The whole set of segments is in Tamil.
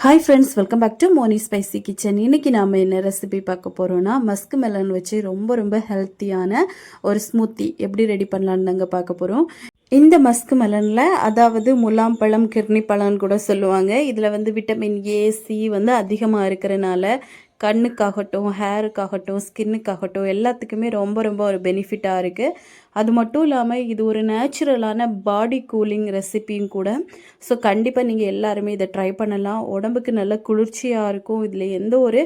Hi friends welcome back to Moni spicy kitchen இன்னைக்கு நாம் என்ன ரெசிபி பார்க்க போகிறோன்னா மஸ்க் மெலன் வச்சு ரொம்ப ரொம்ப ஹெல்த்தியான ஒரு ஸ்மூத்தி எப்படி ரெடி பண்ணலான்னு நாங்கள் பார்க்க போகிறோம் இந்த மஸ்க் மெலனில் அதாவது முலாம் பழம் கிர்னி பழம்னு கூட சொல்லுவாங்க. இதில் வந்து விட்டமின் ஏ சி வந்து அதிகமாக இருக்கிறனால கண்ணுக்காகட்டும் ஹேருக்காகட்டும் ஸ்கின்னுக்காகட்டும் எல்லாத்துக்குமே ரொம்ப ரொம்ப ஒரு பெனிஃபிட்டாக இருக்குது அது மட்டும் இல்லாமல் இது ஒரு நேச்சுரலான பாடி கூலிங் ரெசிபியும் கூட. ஸோ கண்டிப்பாக நீங்கள் எல்லாருமே இதை ட்ரை பண்ணலாம். உடம்புக்கு நல்ல குளிர்ச்சியாக இருக்கும். இதில் எந்த ஒரு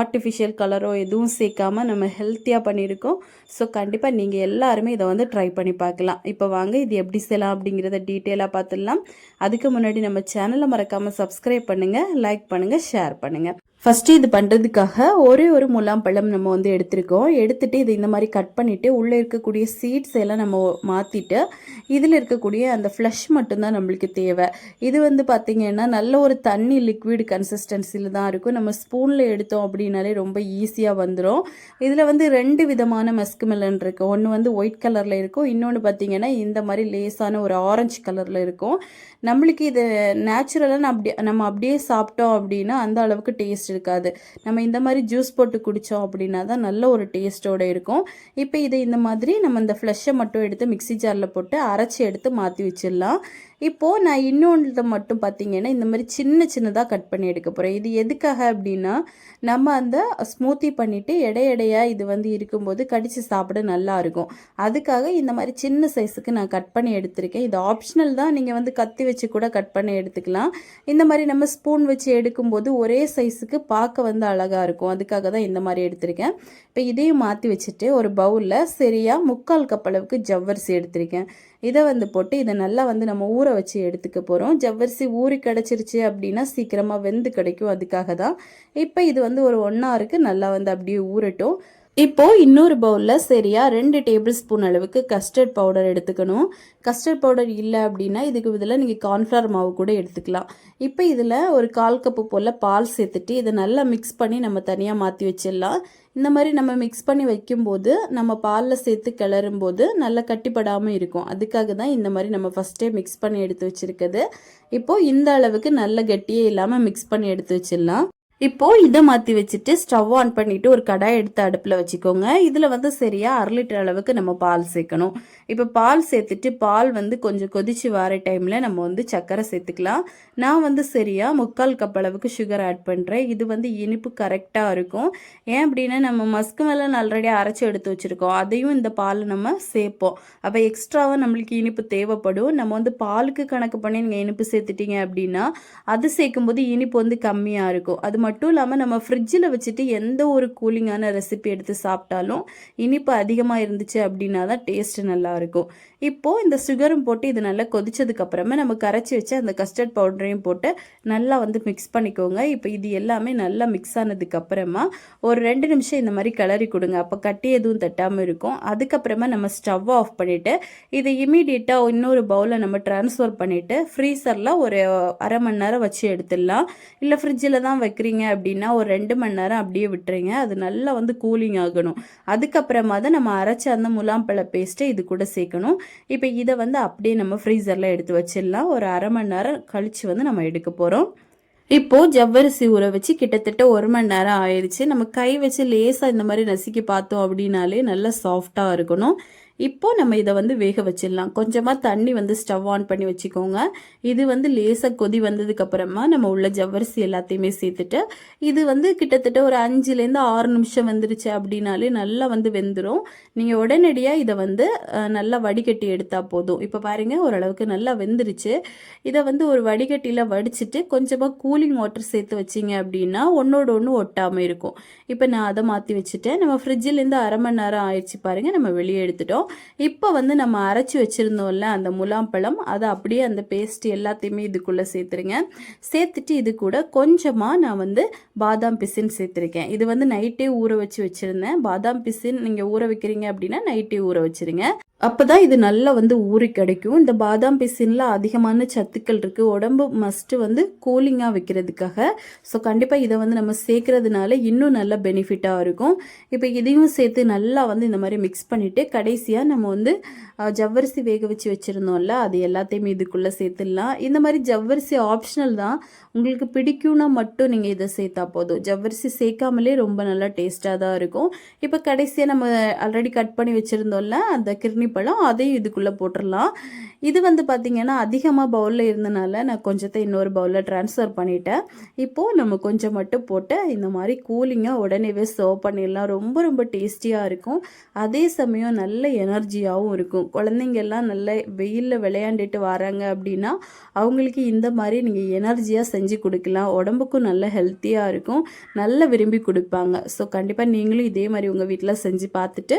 ஆர்டிஃபிஷியல் கலரோ எதுவும் சேர்க்காமல் நம்ம ஹெல்த்தியாக பண்ணியிருக்கோம். ஸோ கண்டிப்பாக நீங்கள் எல்லாருமே இதை வந்து ட்ரை பண்ணி பார்க்கலாம். இப்போ வாங்க இது எப்படி செய்யலாம் அப்படிங்கிறத டீட்டெயிலாக பார்த்துடலாம். அதுக்கு முன்னாடி நம்ம சேனலை மறக்காமல் சப்ஸ்கிரைப் பண்ணுங்கள் லைக் பண்ணுங்கள் ஷேர் பண்ணுங்கள் ஃபஸ்ட்டு இது பண்ணுறதுக்காக ஒரே ஒரு முலாம் பழம் நம்ம வந்து எடுத்திருக்கோம். எடுத்துகிட்டு இது இந்த மாதிரி கட் பண்ணிவிட்டு உள்ளே இருக்கக்கூடிய சீட்ஸ் எல்லாம் நம்ம மாற்றிட்டு இதில் இருக்கக்கூடிய அந்த ஃப்ளஷ் மட்டும்தான் நம்மளுக்கு தேவை. இது வந்து பார்த்திங்கன்னா நல்ல ஒரு தண்ணி லிக்விட் கன்சிஸ்டன்சியில் தான் இருக்கும். நம்ம ஸ்பூனில் எடுத்தோம் அப்படின்னாலே ரொம்ப ஈஸியாக வந்துடும் இதில் வந்து ரெண்டு விதமான மஸ்க் மெலன் இருக்குது ஒன்று வந்து ஒயிட் கலரில் இருக்கும். இன்னொன்று பார்த்திங்கன்னா இந்த மாதிரி லேஸான ஒரு ஆரஞ்சு கலரில் இருக்கும். நம்மளுக்கு இது நேச்சுரலாக அப்படி நம்ம அப்படியே சாப்பிட்டோம் அப்படின்னா அந்த அளவுக்கு டேஸ்ட் இருக்காது. நம்ம இந்த மாதிரி ஜூஸ் போட்டு குடித்தோம் அப்படின்னா தான் நல்ல ஒரு டேஸ்ட்டோடு இருக்கும். இப்போ இதை இந்த மாதிரி நம்ம இந்த ஃப்ளஷை மட்டும் எடுத்து மிக்ஸி ஜாரில் போட்டு அரைச்சி எடுத்து மாற்றி வச்சிடலாம். இப்போது நான் இன்னொன்று மட்டும் பார்த்தீங்கன்னா இந்த மாதிரி சின்ன சின்னதாக கட் பண்ணி எடுக்க போகிறேன் இது எதுக்காக அப்படின்னா நம்ம அந்த ஸ்மூத்தி பண்ணிவிட்டு எடை எடையாக இது வந்து இருக்கும்போது கடித்து சாப்பிட நல்லா இருக்கும். அதுக்காக இந்த மாதிரி சின்ன சைஸுக்கு நான் கட் பண்ணி எடுத்திருக்கேன். இது ஆப்ஷனல் தான். நீங்கள் வந்து கத்தி வச்சு கூட கட் பண்ணி எடுத்துக்கலாம். இந்த மாதிரி நம்ம ஸ்பூன் வச்சு எடுக்கும்போது ஒரே சைஸுக்கு பார்க்க வந்து அழகாக இருக்கும். அதுக்காக தான் இந்த மாதிரி எடுத்திருக்கேன். இப்போ இதையும் மாற்றி வச்சுட்டு ஒரு பவுலில் சரியாக முக்கால் கப் அளவுக்கு ஜவ்வரிசி எடுத்திருக்கேன். இதை வந்து போட்டு இதை நல்லா வந்து நம்ம ஊற வச்சு எடுத்துக்க போகிறோம் ஜவ்வரிசி ஊறி கிடச்சிருச்சு அப்படின்னா சீக்கிரமாக வெந்து கிடைக்கும். அதுக்காக தான் இப்போ இது வந்து ஒரு ஒன் ஹவருக்கு நல்லா வந்து அப்படியே ஊறட்டும். இப்போ இன்னொரு பவுலில் சரியா ரெண்டு டேபிள் ஸ்பூன் அளவுக்கு கஸ்டர்ட் பவுடர் எடுத்துக்கணும். கஸ்டர்ட் பவுடர் இல்லை அப்படின்னா இதுக்கு பதிலாக நீங்கள் கார்ன்ஃப்ளவர் மாவு கூட எடுத்துக்கலாம். இப்போ இதில் ஒரு கால் கப்பு போல் பால் சேர்த்துட்டு இதை நல்லா மிக்ஸ் பண்ணி நம்ம தனியாக மாற்றி வச்சிடலாம். இந்த மாதிரி நம்ம மிக்ஸ் பண்ணி வைக்கும்போது நம்ம பாலில் சேர்த்து கிளறும் போது நல்லா கட்டிப்படாமல் இருக்கும். அதுக்காக தான் இந்த மாதிரி நம்ம ஃபஸ்ட்டே மிக்ஸ் பண்ணி எடுத்து வச்சுருக்குது இப்போது இந்த அளவுக்கு நல்ல கட்டியே இல்லாமல் மிக்ஸ் பண்ணி எடுத்து வச்சிடலாம். இப்போ இதை மாற்றி வச்சுட்டு ஸ்டவ் ஆன் பண்ணிட்டு ஒரு கடாய் எடுத்து அடுப்பில் வச்சுக்கோங்க. இதில் வந்து சரியாக அரை லிட்டர் அளவுக்கு நம்ம பால் சேர்க்கணும். இப்போ பால் சேர்த்துட்டு பால் வந்து கொஞ்சம் கொதிச்சு வர டைமில் நம்ம வந்து சர்க்கரை சேர்த்துக்கலாம். நான் வந்து சரியாக முக்கால் கப் அளவுக்கு சுகர் ஆட் பண்ணுறேன் இது வந்து இனிப்பு கரெக்டாக இருக்கும். ஏன் அப்படின்னா நம்ம மஸ்கு மேலே ஆல்ரெடி அரைச்சி எடுத்து வச்சுருக்கோம். அதையும் இந்த பால் நம்ம சேர்ப்போம். அப்போ எக்ஸ்ட்ராவாக நம்மளுக்கு இனிப்பு தேவைப்படும். நம்ம வந்து பாலுக்கு கணக்கு பண்ணி நீங்கள் இனிப்பு சேர்த்துட்டீங்க அப்படின்னா அது சேர்க்கும்போது இனிப்பு வந்து கம்மியாக இருக்கும். அது மட்டும் மட்டும் இல்லாமல் நம்ம ஃப்ரிட்ஜில் வச்சுட்டு எந்த ஒரு கூலிங்கான ரெசிபி எடுத்து சாப்பிட்டாலும் இனிப்பு அதிகமாக இருந்துச்சு அப்படின்னா தான் டேஸ்ட் நல்லாயிருக்கும் இப்போது இந்த சுகரும் போட்டு இது நல்லா கொதிச்சதுக்கப்புறமா நம்ம கரைச்சி வச்சு அந்த கஸ்டர்ட் பவுடரையும் போட்டு நல்லா வந்து மிக்ஸ் பண்ணிக்கோங்க. இப்போ இது எல்லாமே நல்லா மிக்ஸ் ஆனதுக்கப்புறமா ஒரு ரெண்டு நிமிஷம் இந்த மாதிரி கிளறி கொடுங்க. அப்போ கட்டி எதுவும் தட்டாமல் இருக்கும். அதுக்கப்புறமா நம்ம ஸ்டவ் ஆஃப் பண்ணிவிட்டு இதை இமீடியட்டாக இன்னொரு பவுலில் நம்ம ட்ரான்ஸ்ஃபர் பண்ணிவிட்டு ஃப்ரீசரில் ஒரு அரை மணி நேரம் வச்சு எடுத்துடலாம். இல்லை ஃப்ரிட்ஜில் தான் வைக்கிறீங்க அப்படின்னா ஒரு ரெண்டு மணி நேரம் அப்படியே விட்டுருங்க அது நல்லா வந்து கூலிங் ஆகணும். அதுக்கப்புறமா தான் நம்ம அரைச்ச அந்த முலாம்பழ பேஸ்ட்டை இது கூட சேர்க்கணும். இப்போ இதை வந்து அப்படியே நம்ம ஃப்ரீசரில் எடுத்து வச்சிடலாம். ஒரு அரை மணி நேரம் கழித்து வந்து நம்ம எடுக்க போகிறோம் இப்போது ஜவ்வரிசி ஊற வச்சு கிட்டத்தட்ட ஒரு மணி நேரம் ஆயிடுச்சு நம்ம கை வச்சு லேசாக இந்த மாதிரி நசுக்கி பார்த்தோம் அப்படின்னாலே நல்லா சாஃப்டாக இருக்கணும். இப்போது நம்ம இதை வந்து வேக வச்சிடலாம். கொஞ்சமாக தண்ணி வந்து ஸ்டவ் ஆன் பண்ணி வச்சுக்கோங்க. இது வந்து லேசாக கொதி வந்ததுக்கப்புறமா நம்ம உள்ள ஜவ்வரிசி எல்லாத்தையுமே சேர்த்துட்டு இது வந்து கிட்டத்தட்ட ஒரு அஞ்சுலேருந்து ஆறு நிமிஷம் வந்துருச்சு அப்படின்னாலே நல்லா வந்து வெந்துடும் நீங்கள் உடனடியாக இதை வந்து நல்லா வடிகட்டி எடுத்தால் போதும். இப்போ பாருங்கள் ஓரளவுக்கு நல்லா வெந்துருச்சு. இதை வந்து ஒரு வடிகட்டியில் வடிச்சிட்டு கொஞ்சமாக கூலிங் வாட்டர் சேர்த்து வச்சிங்க அப்படின்னா ஒன்றோட ஒன்று ஒட்டாமல் இருக்கும். இப்போ நான் அதை மாற்றி வச்சுட்டேன். நம்ம ஃப்ரிட்ஜிலேருந்து அரை மணி நேரம் ஆயிடுச்சு பாருங்கள் நம்ம வெளியே எடுத்துட்டோம். இப்போ வந்து நம்ம அரைச்சி வச்சுருந்தோம்ல அந்த முலாம்பழம் அதை அப்படியே அந்த பேஸ்ட் எல்லாத்தையுமே இதுக்குள்ளே சேர்த்துருங்க. சேர்த்துட்டு இது கூட கொஞ்சமாக நான் வந்து பாதாம் பிசின் சேர்த்துருக்கேன். இது வந்து நைட்டே ஊற வச்சு வச்சுருந்தேன். பாதாம் பிசின் நீங்கள் ஊற வைக்கிறீங்க அப்படின்னா நைட்டே ஊற வச்சுருங்க. அப்போ தான் இது நல்லா வந்து ஊறி கிடைக்கும். இந்த பாதாம் பிசினில் அதிகமான சத்துக்கள் இருக்குது உடம்பு மஸ்ட்டு வந்து கூலிங்காக வைக்கிறதுக்காக. ஸோ கண்டிப்பாக இதை வந்து நம்ம சேர்க்கறதுனால இன்னும் நல்ல பெனிஃபிட்டாக இருக்கும். இப்போ இதையும் சேர்த்து நல்லா வந்து இந்த மாதிரி மிக்ஸ் பண்ணிவிட்டு கடைசியாக நம்ம வந்து ஜவ்வரிசி வேக வச்சு வச்சுருந்தோம்ல அது எல்லாத்தையுமே இதுக்குள்ளே சேர்த்துடலாம். இந்த மாதிரி ஜவ்வரிசி ஆப்ஷனல் தான். உங்களுக்கு பிடிக்கும்னா மட்டும் நீங்கள் இதை சேர்த்தா போதும். ஜவ்வரிசி சேர்க்காமலே ரொம்ப நல்லா டேஸ்ட்டாக தான் இருக்கும். இப்போ கடைசியாக நம்ம ஆல்ரெடி கட் பண்ணி வச்சுருந்தோம்ல அந்த கிர்னி பழம் அதையும் இதுக்குள்ளே போட்டுடலாம் இது வந்து பார்த்திங்கன்னா அதிகமாக பவுலில் இருந்தனால நான் கொஞ்சத்தை இன்னொரு பவுலில் ட்ரான்ஸ்ஃபர் பண்ணிட்டேன். இப்போது நம்ம கொஞ்சம் மட்டும் போட்டு இந்த மாதிரி கூலிங்காக உடனேவே சர்வ் பண்ணிடலாம். ரொம்ப ரொம்ப டேஸ்டியாக இருக்கும். அதே சமயம் நல்ல எனர்ஜியாகவும் இருக்கும். குழந்தைங்க எல்லாம் நல்ல வெயிலில் விளையாண்டுட்டு வராங்க அப்படின்னா அவங்களுக்கு இந்த மாதிரி நீங்கள் எனர்ஜியாக செஞ்சு கொடுக்கலாம். உடம்புக்கும் நல்ல ஹெல்த்தியாக இருக்கும். நல்ல விரும்பி கொடுப்பாங்க. ஸோ கண்டிப்பாக நீங்களும் இதே மாதிரி உங்கள் வீட்டில் செஞ்சு பார்த்துட்டு